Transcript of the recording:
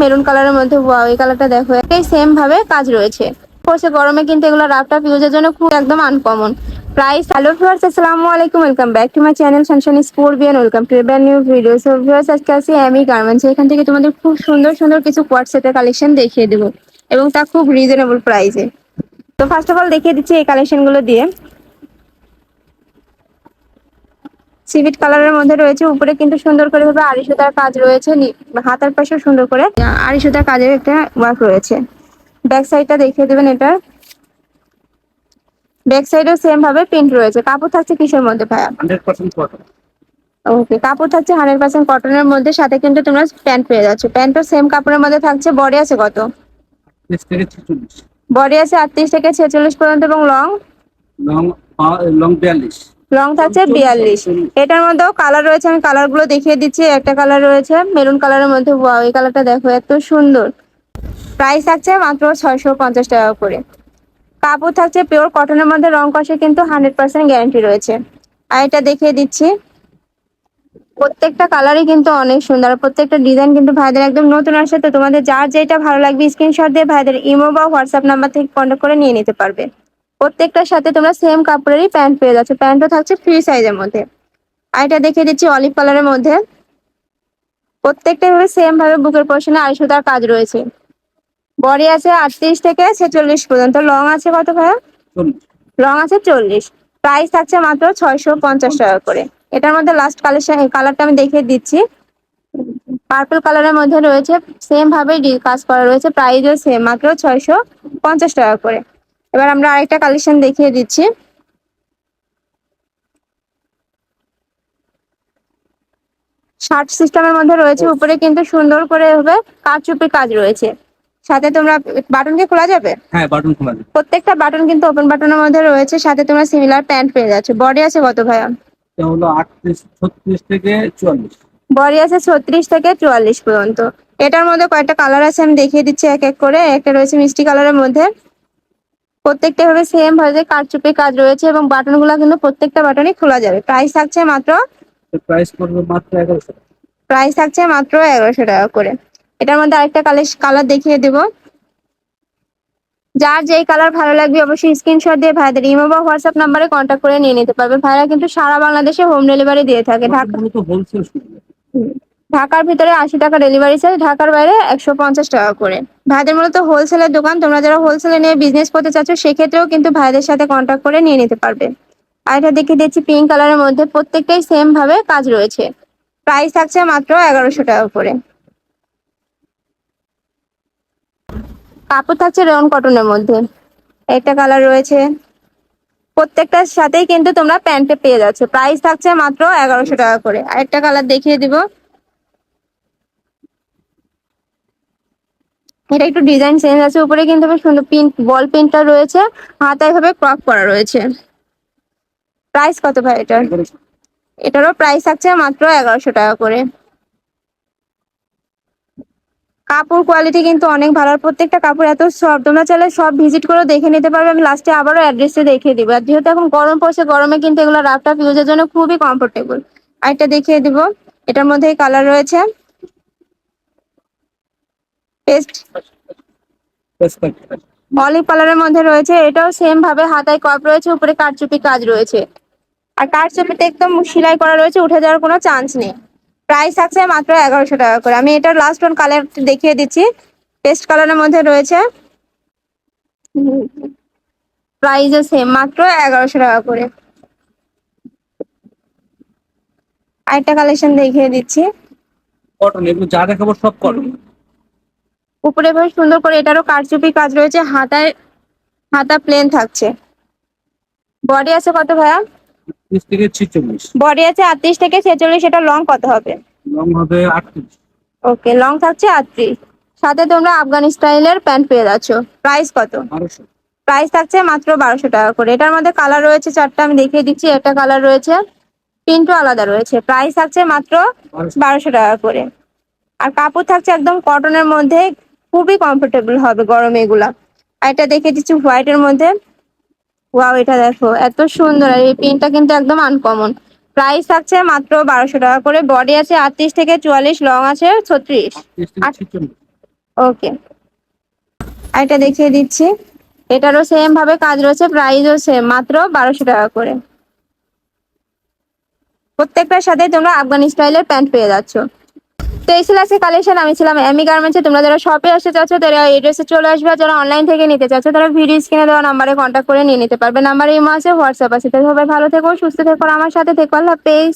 Maroon কালারের মধ্যে wow এই কালারটা দেখো এই সেম ভাবে কাজ রয়েছে। পড়ছে গরমে কিন্তু এগুলো রাফটাপ ইউজের জন্য খুব একদম আনকমন প্রাইস হ্যালো ভিউয়ার্স আসসালামু আলাইকুম welcome back to my channel সানশান sport Beant welcome to brand new video so viewers আজকে আসি এমি গার্মেন্টস এখান থেকে তোমাদের খুব সুন্দর সুন্দর কিছু কোয়াট কালেকশন দেখিয়ে দেবো, এবং তা খুব রিজনেবল প্রাইসে তো ফার্স্ট অফ অল দেখিয়ে দিচ্ছি এই কালেকশনগুলো দিয়ে। সিভিট কালারের মধ্যে রয়েছে। উপরে কিন্তু সুন্দর করে ভাবে আড়ি সুতার কাজ রয়েছে। নি- হাতার পাশেও সুন্দর করে আড়ি সুতার কাজের একটা ওয়ার্ক রয়েছে। ব্যাক সাইডটা দেখিয়ে দেবেন এটার ব্যাক সাইডেও সেম ভাবে প্রিন্ট রয়েছে। কাপড় থাকছে কিসের মধ্যে ভাইয়া? ওকে কাপড় থাকছে হান্ড্রেড পার্সেন্ট কটনের মধ্যে। সাথে কিন্তু তোমরা প্যান্ট পেয়ে যাচ্ছ। প্যান্টও সেম কাপড়ের মধ্যে থাকছে। বডি আছে কত? বডি আছে আটত্রিশ থেকে ছেচল্লিশ পর্যন্ত এবং লং লং লং বিয়াল্লিশ। লং থাকছে বিয়াল্লিশ। এটার মধ্যেও কালার রয়েছে, আমি কালারগুলো দেখিয়ে দিচ্ছি। একটা কালার রয়েছে মেরুন কালারের মধ্যে। এই কালারটা দেখো, এত সুন্দর। প্রাইস থাকছে মাত্র ছয়শো পঞ্চাশ টাকা করে। কাপড় থাকছে পিওর কটনের মধ্যে রং কষে কিন্তু হান্ড্রেড পার্সেন্ট গ্যারান্টি রয়েছে। আর এটা দেখিয়ে দিচ্ছি। প্রত্যেকটা কালারই কিন্তু অনেক সুন্দর। প্রত্যেকটা ডিজাইন কিন্তু ভাইদের একদম নতুন আসে তো তোমাদের যার যেটা ভালো লাগবে স্ক্রিনশট দিয়ে ভাইদের ইমো বা হোয়াটসঅ্যাপ নাম্বার থেকে কন্ট্যাক্ট করে নিয়ে নিতে পারবে। প্রত্যেকটার সাথে তোমরা সেম কাপড়েরই প্যান্ট পেয়ে যাচ্ছ। প্যান্টও থাকছে ফ্রি সাইজের মধ্যে। আর এটা দেখিয়ে দিচ্ছি অলিভ কালারের মধ্যে। প্রত্যেকটা ভাবে সেম ভাবে বুকের পোর্শনে আড়াইশো তার কাজ রয়েছে। বডি আছে আটত্রিশ থেকে ছেচল্লিশ পর্যন্ত। লং আছে কত ভাইয়া? লং আছে চল্লিশ। প্রাইস থাকছে মাত্র ছয়শো পঞ্চাশ টাকা করে। এটার মধ্যে লাস্ট কালেকশন কালারটা আমি দেখিয়ে দিচ্ছি। পার্পল কালারের মধ্যে রয়েছে। সেম ভাবে কাজ করা রয়েছে। প্রাইসও সেম মাত্র ছয়শো পঞ্চাশ টাকা করে। এবার আমরা আরেকটা কালেকশন দেখিয়ে দিচ্ছি। শার্ট সিস্টেমের মধ্যে রয়েছে উপরে কিন্তু সুন্দর করে হবে কারচুপি কাজ রয়েছে। সাথে তোমরা বাটন কি খোলা যাবে? হ্যাঁ বাটন খোলা যায় প্রত্যেকটা বাটন কিন্তু ওপেন বাটনের মধ্যে রয়েছে সাথে তোমরা সিমিলার প্যান্ট পেয়ে যাচ্ছ। বডি আছে কত ভাইয়া? এটা হলো আটত্রিশ ছত্রিশ থেকে চুয়াল্লিশ। বডি আছে ছত্রিশ থেকে চুয়াল্লিশ পর্যন্ত। এটার মধ্যে কয়েকটা কালার আছে আমি দেখিয়ে দিচ্ছি এক এক করে। একটা রয়েছে মিষ্টি কালারের মধ্যে। প্রত্যেকটা ভাবে সেম ভাবে কারচুপি কাজ রয়েছে এবং বাটনগুলা কিন্তু প্রত্যেকটা বাটনই খোলা যাবে। প্রাইস থাকছে মাত্র প্রাইস পড়বে মাত্র এগারোশো প্রাইস থাকছে মাত্র এগারোশো টাকা করে। এটার মধ্যে আরেকটা কালার কালার দেখিয়ে দেবো। যার যেই কালার ভালো লাগবে অবশ্যই স্ক্রিনশট দিয়ে ভাইদের ইমো বা হোয়াটসঅ্যাপ নাম্বারে কন্ট্যাক্ট করে নিয়ে নিতে পারবে। ভাইরা কিন্তু সারা বাংলাদেশে হোম ডেলিভারি দিয়ে থাকে। ঢাকা ঢাকার ভিতরে আশি টাকা ডেলিভারি চার্জ ঢাকার বাইরে একশো পঞ্চাশ টাকা করে। ভাইদের মূলত হোলসেলের দোকান, তোমরা যারা হোলসেলে নিয়ে বিজনেস করতে চাচ্ছ, সেক্ষেত্রেও কিন্তু ভাইদের সাথে কন্ট্যাক্ট করে নিয়ে নিতে পারবে। আর এটা দেখিয়ে দিচ্ছি পিঙ্ক কালারের মধ্যে প্রত্যেকটাই সেম ভাবে কাজ রয়েছে। প্রাইস থাকছে মাত্র এগারোশো টাকা করে। কাপড় থাকছে রেয়ন কটনের মধ্যে। একটা কালার রয়েছে। প্রত্যেকটার সাথেই কিন্তু তোমরা প্যান্টে পেয়ে যাচ্ছ। প্রাইস থাকছে মাত্র এগারোশো টাকা করে। আরেকটা কালার দেখিয়ে দিব। এটা একটু ডিজাইন চেঞ্জ আছে। উপরে কিন্তু বেশ সুন্দর পিন বল পিনটা রয়েছে। হাতায় ভাবে ক্রপ করা রয়েছে। প্রাইস কত ভাই এটার? এটারও প্রাইস থাকছে মাত্র এগারোশো টাকা করে। কাপড় কোয়ালিটি কিন্তু অনেক ভালো। আর প্রত্যেকটা কাপড় এত সব তোমরা চাইলে সব ভিজিট করে দেখে নিতে পারবে। আমি লাস্টে আবারও অ্যাড্রেসে দেখিয়ে দিব। আর যেহেতু এখন গরম পড়ছে, গরমে কিন্তু এগুলো রাফটাপ ইউজের জন্য খুবই কমফোর্টেবল আর এটা দেখিয়ে দিব। এটার মধ্যেই কালার রয়েছে। পেস্ট অলিভ কালারের মধ্যে রয়েছে, এটাও সেম ভাবে হাতায় কপ রয়েছে, উপরে কারচুপি কাজ রয়েছে। আর কারচুপিতে একদম সেলাই করা রয়েছে, উঠে যাওয়ার কোনো চান্স নেই। প্রাইস থাকছে মাত্র এগারোশো টাকা করে। আমি এটার লাস্ট ওয়ান কালার দেখিয়ে দিচ্ছি। পেস্ট কালারের মধ্যে রয়েছে। প্রাইসও সেম মাত্র এগারোশো টাকা করে। আরেকটা কালেকশন দেখিয়ে দিচ্ছি। কটন এগুলো যা দেখাবো সব কটন উপরে বেশ সুন্দর করে এটারও কারচুপি কাজ রয়েছে হাতায় হাতা প্লেন থাকছে। বডি আছে কত ভাইয়া? বডি আছে আটত্রিশ থেকে ছেচল্লিশ এটা লং কত হবে? লং হবে আটত্রিশ। ওকে লং থাকছে আটত্রিশ। সাথে তোমরা আফগানি স্টাইলের প্যান্ট পেয়ে যাচ্ছ। প্রাইস কত? প্রাইস থাকছে মাত্র বারোশো টাকা করে। এটার মধ্যে কালার রয়েছে চারটা আমি দেখিয়ে দিচ্ছি একটা কালার রয়েছে প্রিন্টও আলাদা রয়েছে। প্রাইস থাকছে মাত্র বারোশো। টাকা করে। আর কাপড় থাকছে একদম কটনের মধ্যে খুবই কমফোর্টেবল হবে গরমে এগুলা। আর এটা দেখে দিচ্ছি হোয়াইটের মধ্যে। ওয়াও এটা দেখো এত সুন্দর। আর এই পিনটা কিন্তু একদম আনকমন প্রাইস থাকছে মাত্র বারোশো টাকা করে। বডি আছে আটত্রিশ থেকে চুয়াল্লিশ লং আছে ছত্রিশ। ওকে এটা দেখিয়ে দিচ্ছি। এটারও সেম ভাবে কাজ রয়েছে প্রাইসও সেম মাত্র বারোশো টাকা করে। প্রত্যেকটার সাথে তোমরা আফগানি স্টাইলের প্যান্ট পেয়ে যাচ্ছ। তো এই ছিল আজকে কালেকশন আমি ছিলাম এমি গার্মেন্টসে তোমরা যারা শপে আসতে চাচ্ছ, তারা এড্রেসে চলে আসবে। যারা অনলাইন থেকে নিতে চাচ্ছ, তারা ভিডিও স্ক্রিনে দেওয়া নাম্বারে কন্ট্যাক্ট করে নিয়ে নিতে পারবে। নাম্বারে ইমো আছে হোয়াটসঅ্যাপ আছে। তো সবাই ভালো থেকো, সুস্থ থেকো আমার সাথে থেকো। আল্লাহ হাফেজ।